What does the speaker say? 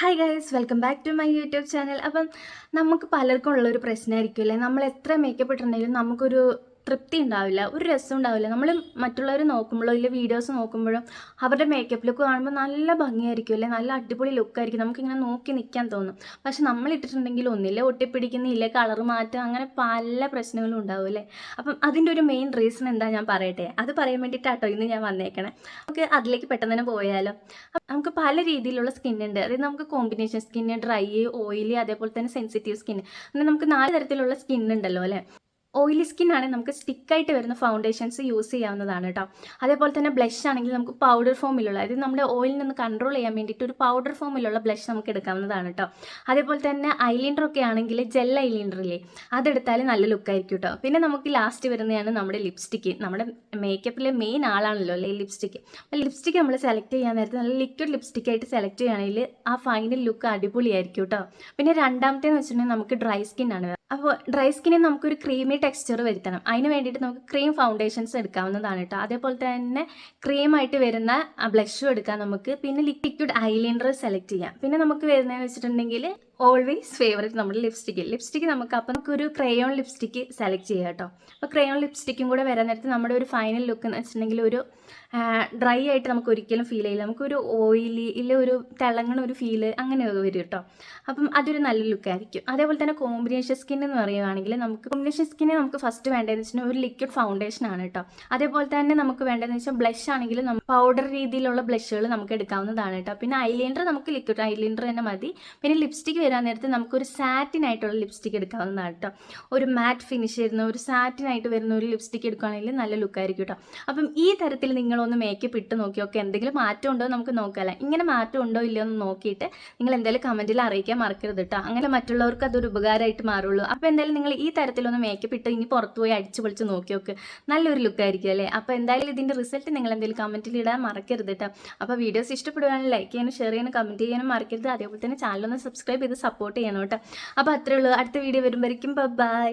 Hi guys welcome back to my YouTube channel അപ്പം നമുക്ക് പലർക്കും ഉള്ളൊരു പ്രശ്നമായിരിക്കും അല്ലേ? നമ്മൾ എത്ര മേക്കപ്പ് ഇട്ടിട്ടുണ്ടെങ്കിലും നമുക്കൊരു തൃപ്തി ഉണ്ടാവില്ല ഒരു രസം ഉണ്ടാവില്ല. നമ്മൾ മറ്റുള്ളവർ നോക്കുമ്പോഴോ ഇല്ല വീഡിയോസ് നോക്കുമ്പോഴോ അവരുടെ മേക്കപ്പ് ലുക്ക് കാണുമ്പോൾ നല്ല ഭംഗിയായിരിക്കും അല്ലെ? നല്ല അടിപൊളി ലുക്കായിരിക്കും നമുക്കിങ്ങനെ നോക്കി നിൽക്കാൻ തോന്നും. പക്ഷെ നമ്മൾ ഇട്ടിട്ടുണ്ടെങ്കിൽ ഒന്നില്ല ഒട്ടിപ്പിടിക്കുന്നില്ല കളർ മാറ്റം അങ്ങനെ പല പ്രശ്നങ്ങളും ഉണ്ടാവും അല്ലേ? അപ്പം അതിന്റെ ഒരു മെയിൻ റീസൺ എന്താ ഞാൻ പറയട്ടെ? അത് പറയാൻ വേണ്ടിയിട്ടാട്ടോ ഇന്ന് ഞാൻ വന്നേക്കണേ. നമുക്ക് അതിലേക്ക് പെട്ടെന്ന് തന്നെ പോയാലോ. നമുക്ക് പല രീതിയിലുള്ള സ്കിൻ ഉണ്ട്. അതായത് നമുക്ക് കോമ്പിനേഷൻ സ്കിന്ന് ഡ്രൈ ഓയിലി അതേപോലെ തന്നെ സെൻസിറ്റീവ് സ്കിന്ന് അങ്ങനെ നമുക്ക് നാല് തരത്തിലുള്ള സ്കിൻ ഉണ്ടല്ലോ അല്ലേ? ഓയിലി സ്കിൻ ആണെങ്കിൽ നമുക്ക് സ്റ്റിക്കായിട്ട് വരുന്ന ഫൗണ്ടേഷൻസ് യൂസ് ചെയ്യാവുന്നതാണ് കേട്ടോ അതേപോലെ തന്നെ ബ്ലഷ് ആണെങ്കിൽ നമുക്ക് പൗഡർ ഫോമിലുള്ള അതായത് നമ്മുടെ ഓയിലിൽ നിന്ന് കൺട്രോൾ ചെയ്യാൻ വേണ്ടിയിട്ട് ഒരു പൗഡർ ഫോമിലുള്ള ബ്ലഷ് നമുക്ക് എടുക്കാവുന്നതാണ് കേട്ടോ അതേപോലെ തന്നെ ഐലൈനർ ഒക്കെ ആണെങ്കിൽ ജെൽ ഐലൈനറില്ലേ അതെടുത്താൽ നല്ല ലുക്കായിരിക്കും കേട്ടോ പിന്നെ നമുക്ക് ലാസ്റ്റ് വരുന്നതാണ് നമ്മുടെ ലിപ്സ്റ്റിക്ക് നമ്മുടെ മേക്കപ്പിലെ മെയിൻ ആളാണല്ലോ അല്ലേ ലിപ്സ്റ്റിക്ക് ലിപ്സ്റ്റിക്ക് നമ്മൾ സെലക്ട് ചെയ്യാൻ നേരത്തെ നല്ല ലിക്വിഡ് ലിപ്സ്റ്റിക് ആയിട്ട് സെലക്ട് ചെയ്യുകയാണെങ്കിൽ ആ ഫൈനൽ ലുക്ക് അടിപൊളിയായിരിക്കും കേട്ടോ പിന്നെ രണ്ടാമത്തേന്ന് വെച്ചിട്ടുണ്ടെങ്കിൽ നമുക്ക് ഡ്രൈ സ്കിൻ ആണ്. അപ്പോൾ ഡ്രൈ സ്കിന്നിൽ നമുക്കൊരു ക്രീമി ടെക്സ്ചർ വരുത്തണം. അതിന് വേണ്ടിയിട്ട് നമുക്ക് ക്രീം ഫൗണ്ടേഷൻസ് എടുക്കാവുന്നതാണ് കേട്ടോ അതേപോലെ തന്നെ ക്രീമായിട്ട് വരുന്ന ബ്ലഷും എടുക്കാം നമുക്ക്. പിന്നെ ലിക്വിഡ് ഐലൈനർ സെലക്ട് ചെയ്യാം. പിന്നെ നമുക്ക് വരുന്നതെന്ന് വെച്ചിട്ടുണ്ടെങ്കിൽ ഓൾവേസ് ഫേവറേറ്റ് നമ്മുടെ ലിപ്സ്റ്റിക്ക് ലിപ്സ്റ്റിക്ക് നമുക്ക് അപ്പം നമുക്കൊരു ക്രയോൺ ലിപ്സ്റ്റിക്ക് സെലക്ട് ചെയ്യാം കേട്ടോ. അപ്പോൾ ക്രയോൺ ലിപ്സ്റ്റിക്കും കൂടെ വരാൻ നേരത്ത് നമ്മുടെ ഒരു ഫൈനൽ ലുക്ക് എന്ന് വെച്ചിട്ടുണ്ടെങ്കിൽ ഒരു ഡ്രൈ ആയിട്ട് നമുക്ക് ഒരിക്കലും ഫീൽ ചെയ്യില്ല. നമുക്കൊരു ഓയിലി ഇല്ല ഒരു തിളങ്ങണ ഒരു ഫീൽ അങ്ങനെ വരും കേട്ടോ. അപ്പം അതൊരു നല്ല ലുക്കായിരിക്കും അതേപോലെ തന്നെ കോമ്പിനേഷൻ സ്കിൻ എന്ന് പറയുകയാണെങ്കിൽ നമുക്ക് കോമ്പിനേഷൻ സ്കിന്നെ നമുക്ക് ഫസ്റ്റ് വേണ്ടതെന്ന് വെച്ചാൽ ഒരു ലിക്വിഡ് ഫൗണ്ടേഷൻ ആണ് കേട്ടോ. അതേപോലെ തന്നെ നമുക്ക് വേണ്ടതെന്ന് വെച്ചാൽ ബ്ലഷ് ആണെങ്കിൽ നമുക്ക് പൗഡർ രീതിയിലുള്ള ബ്ലഷുകൾ നമുക്ക് എടുക്കാവുന്നതാണ് കേട്ടോ. പിന്നെ ഐലൈനർ നമുക്ക് ലിക്വിഡ് ഐലൈനർ തന്നെ മതി. പിന്നെ ലിപ്സ്റ്റിക് വരാൻ നേരത്ത് നമുക്കൊരു സാറ്റിൻ ആയിട്ടുള്ള ലിപ്സ്റ്റിക് എടുക്കാവുന്നതാണ് കേട്ടോ. ഒരു മാറ്റ് ഫിനിഷ് വരുന്ന ഒരു സാറ്റിൻ ആയിട്ട് വരുന്ന ഒരു ലിപ്സ്റ്റിക് എടുക്കുകയാണെങ്കിൽ നല്ല ലുക്കായിരിക്കും കേട്ടോ. അപ്പം ഈ തരത്തിൽ നിങ്ങളൊന്ന് മേക്കപ്പ് ഇട്ട് നോക്കിയൊക്കെ എന്തെങ്കിലും മാറ്റം ഉണ്ടോ നമുക്ക് നോക്കാമല്ലേ ഇങ്ങനെ മാറ്റം ഉണ്ടോ ഇല്ലയോ എന്ന് നോക്കിയിട്ട് നിങ്ങൾ എന്തായാലും കമന്റിൽ അറിയിക്കാൻ മറക്കരുത് കേട്ടോ. അങ്ങനെ മറ്റുള്ളവർക്ക് അതൊരു ഉപകാരമായിട്ട് മാറുള്ളൂ. അപ്പോൾ എന്തായാലും നിങ്ങൾ ഈ തരത്തിലൊന്ന് മേക്കപ്പ് ഇട്ട് ഇനി പുറത്ത് പോയി അടിച്ച് പൊളിച്ച് നോക്കിയൊക്കെ നോക്ക് നല്ലൊരു ലുക്കായിരിക്കും അല്ലേ? അപ്പോൾ എന്തായാലും ഇതിന്റെ റിസൾട്ട് നിങ്ങൾ എന്തെങ്കിലും കമന്റിൽ ഇടാൻ മറക്കരുത് കേട്ടോ. അപ്പോൾ വീഡിയോസ് ഇഷ്ടപ്പെടുകയാണെങ്കിൽ ലൈക്ക് ചെയ്യാനും ഷെയർ ചെയ്യാനും കമന്റ് ചെയ്യാനും മറക്കരുത്. അതേപോലെ തന്നെ ചാനലൊന്ന് സബ്സ്ക്രൈബ് ചെയ്ത് സപ്പോർട്ട് ചെയ്യണം കേട്ടോ. അപ്പോൾ അത്രേ ഉള്ളൂ. അടുത്ത വീഡിയോ വരുമ്പോഴേക്കും ബൈ